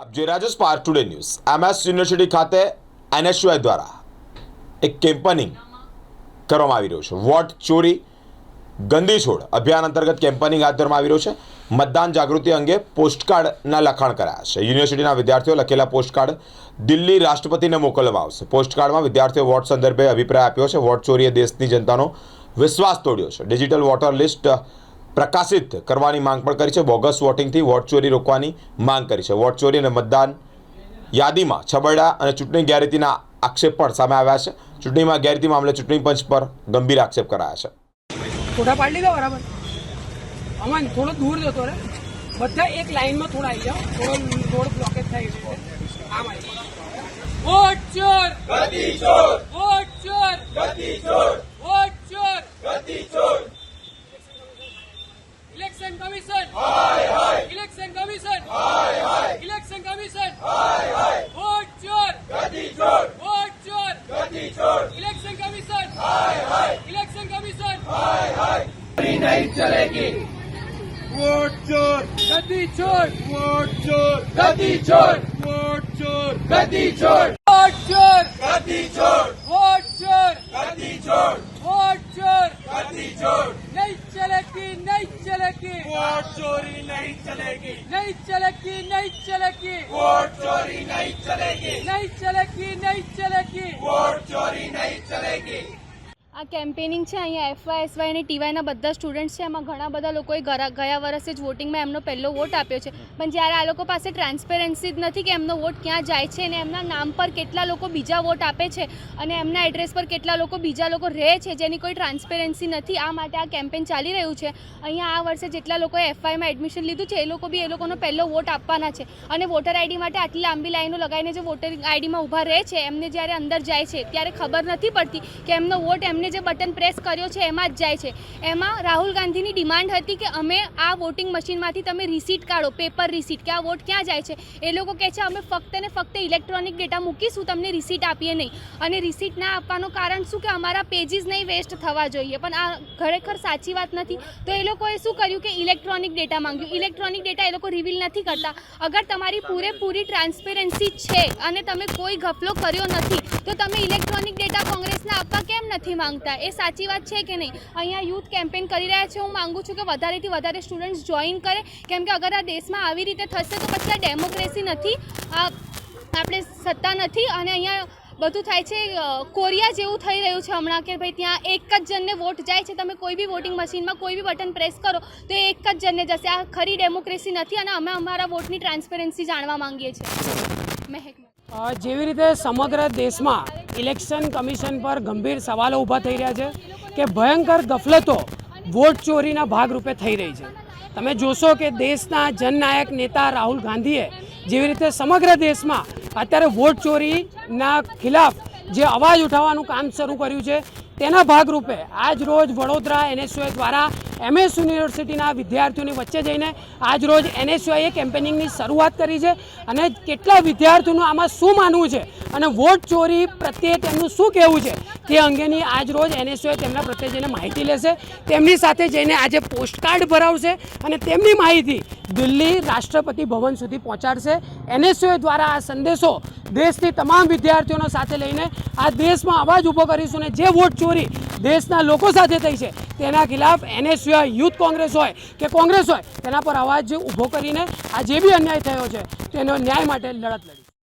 આપ જોઈ રહ્યા છો spark today news M S university ખાતે એનએસયુઆઈ દ્વારા એક કેમ્પનિંગ કરવામાં આવી રહ્યું છે. વોટ ચોરી, ગંદી છોડ અભિયાન અંતર્ગત કેમ્પનિંગ હાથ ધરવામાં આવી રહ્યું છે. મતદાન જાગૃતિ અંગે પોસ્ટકાર્ડના લખાણ કરાયા છે. યુનિવર્સિટીના વિદ્યાર્થીઓ લખેલા પોસ્ટકાર્ડ દિલ્હી રાષ્ટ્રપતિને મોકલવામાં આવશે. પોસ્ટકાર્ડમાં વિદ્યાર્થીઓ વોટ સંદર્ભે અભિપ્રાય આપ્યો છે. વોટ ચોરીએ દેશની જનતાનો વિશ્વાસ તોડ્યો છે. ડિજિટલ વોટર લિસ્ટ પ્રકાશિત કરવાની માંગ પણ કરી છે. બોગસ વોટિંગથી વોટ ચોરી રોકવાની માંગ કરી છે. વોટ ચોરી અને મતદાન યાદીમાં છબરડા અને ચૂંટણી ગેરરીતિના આક્ષેપ પણ સામે આવ્યા છે. ચૂંટણીમાં ગેરરીતિ મામલે ચૂંટણી પંચ પર ગંભીર આક્ષેપ કરાયા છે. ફોટા પાડી લીધા બરાબર? અમાન થોડો દૂર જતો રે બધા એક લાઈનમાં થોડા આવી જાઓ. થોડો થોડો બ્લોકેજ થાય છે આમ આવી વોટ ચોર! ગતિ ચોર ગતિ ચોર વોટ ચોર ગતિ ચોર ઇલેક્શન કમિશન હાય હાય ઇલેક્શન કમિશન હાય હાય ઇલેક્શન કમિશન હાય હાય વોટ ચોર ગતિ ચોર વોટ ચોર ગતિ ચોર ઇલેક્શન કમિશન હાય હાય ઇલેક્શન કમિશન नहीं चलेगी वोट चोर गति चोर वोट चोर गति चोर वोट चोर गति चोर वोट चोर गति चोर वोट चोर गति चोर वोट चोर गति चोर नहीं चलेगी नहीं चलेगी वोट चोरी नहीं चलेगी नहीं चलेगी नहीं चलेगी वोट चोरी नहीं चलेगी नहीं चलेगी नहीं चलेगी वोट चोरी नहीं चलेगी આ કેમ્પેનિંગ છે, અહીંયા એફવાય એસવાય અને ટીવાયના બધા સ્ટુડન્ટ્સ છે, એમાં ઘણા બધા લોકોએ ગયા વર્ષે જ વોટિંગમાં એમનો પહેલો વોટ આપ્યો છે. પણ જ્યારે આ લોકો પાસે ટ્રાન્સપેરન્સી જ નથી કે એમનો વોટ ક્યાં જાય છે અને એમના નામ પર કેટલા લોકો બીજા વોટ આપે છે અને એમના એડ્રેસ પર કેટલા લોકો બીજા લોકો રહે છે, જેની કોઈ ટ્રાન્સપેરન્સી નથી, આ માટે આ કેમ્પેન ચાલી રહ્યું છે. અહીંયા આ વર્ષે જેટલા લોકોએ એફવાયમાં એડમિશન લીધું છે, એ લોકો બી એ લોકોનો પહેલો વોટ આપવાના છે. અને વોટર આઈડી માટે આટલી લાંબી લાઈનો લગાવીને જે વોટર આઈડીમાં ઊભા રહે છે, એમને જ્યારે અંદર જાય છે, ત્યારે ખબર નથી પડતી કે એમનો વોટ એમને જે બટન પ્રેસ કર્યો છે, એમાં જ જાય છે. એમાં રાહુલ ગાંધીની ડિમાન્ડ હતી કે અમે આ વોટિંગ મશીનમાંથી તમે રિસીટ કાઢો પેપર રિસીટ કે આ વોટ ક્યાં જાય છે. એ લોકો કહે છે, અમે ફક્ત ને ફક્ત ઇલેક્ટ્રોનિક ડેટા મૂકીશું, તમને રિસીટ આપીએ નહીં. અને રિસીટ ના આપવાનું કારણ શું કે અમારા પેજીસ નહીં વેસ્ટ થવા જોઈએ. પણ આ ખરેખર સાચી વાત નથી. તો એ લોકોએ શું કર્યું કે ઇલેક્ટ્રોનિક ડેટા માંગ્યું. ઇલેક્ટ્રોનિક ડેટા એ લોકો રિવીલ નથી કરતા. અગર તમારી પૂરેપૂરી ટ્રાન્સપેરન્સી છે અને તમે કોઈ ગફલો કર્યો નથી, તો તમે ઇલેક્ટ્રોનિક ડેટા કોંગ્રેસને આપવા કેમ નથી માંગતા? એ સાચી વાત છે કે નહીં? અહીંયા યુથ કેમ્પેન કરી રહ્યા છે. હું માંગુ છું કે વધારેથી વધારે સ્ટુડન્ટ્સ જોઈન કરે. કેમ કે અગર આ દેશમાં આવી રીતે થશે તો પછી આ ડેમોક્રેસી નથી, આ આપણે સત્તા નથી અને અહીંયા બધું થાય છે કોરિયા જેવું થઈ રહ્યું છે હમણાં કે ભાઈ ત્યાં એક જ જણને વોટ જાય છે. તમે કોઈ બી વોટિંગ મશીનમાં કોઈ બી બટન પ્રેસ કરો તો એ એક જ જણને જશે. આ ખરી ડેમોક્રેસી નથી અને અમે અમારા વોટની ટ્રાન્સપેરન્સી જાણવા માંગીએ છીએ. મહેક જેવી રીતે સમગ્ર દેશમાં ઇલેક્શન કમિશન પર ગંભીર સવાલો ઊભા થઈ રહ્યા છે કે ભયંકર ગફલતો વોટ ચોરીના ભાગરૂપે થઈ રહી છે. તમે જોશો કે દેશના જનનાયક નેતા રાહુલ ગાંધીએ જેવી રીતે સમગ્ર દેશમાં અત્યારે વોટ ચોરીના ખિલાફ જે અવાજ ઉઠાવવાનું કામ શરૂ કર્યું છે, તેના ભાગરૂપે આજ રોજ વડોદરા એનએસઓએ દ્વારા એમએસ યુનિવર્સિટીના વિદ્યાર્થીઓની વચ્ચે જઈને આજ રોજ એનએસયુઆઈએ કેમ્પેનિંગની શરૂઆત કરી છે અને કેટલા વિદ્યાર્થીઓનું આમાં શું માનવું છે અને વોટ ચોરી પ્રત્યે તેમનું શું કહેવું છે તે અંગેની આજ રોજ એનએસયુઆઈ તેમના પ્રત્યે જઈને માહિતી લેશે. તેમની સાથે જઈને આજે પોસ્ટકાર્ડ ભરાવશે અને તેમની માહિતી દિલ્હી રાષ્ટ્રપતિ ભવન સુધી પહોંચાડશે. એનએસયુઆઈ દ્વારા આ સંદેશો દેશની તમામ વિદ્યાર્થીઓનો સાથે લઈને આ દેશમાં અવાજ ઊભો કરીશું અને જે વોટ ચોરી દેશના લોકો સાથે થઈ છે. તેના ખિલાફ એનએસયુઆ યુથ કોંગ્રેસ હોય કે કોંગ્રેસ હોય, તેના પર અવાજ ઊભો કરીને આ જે બી અન્યાય થયો છે, તેનો ન્યાય માટે લડત લડી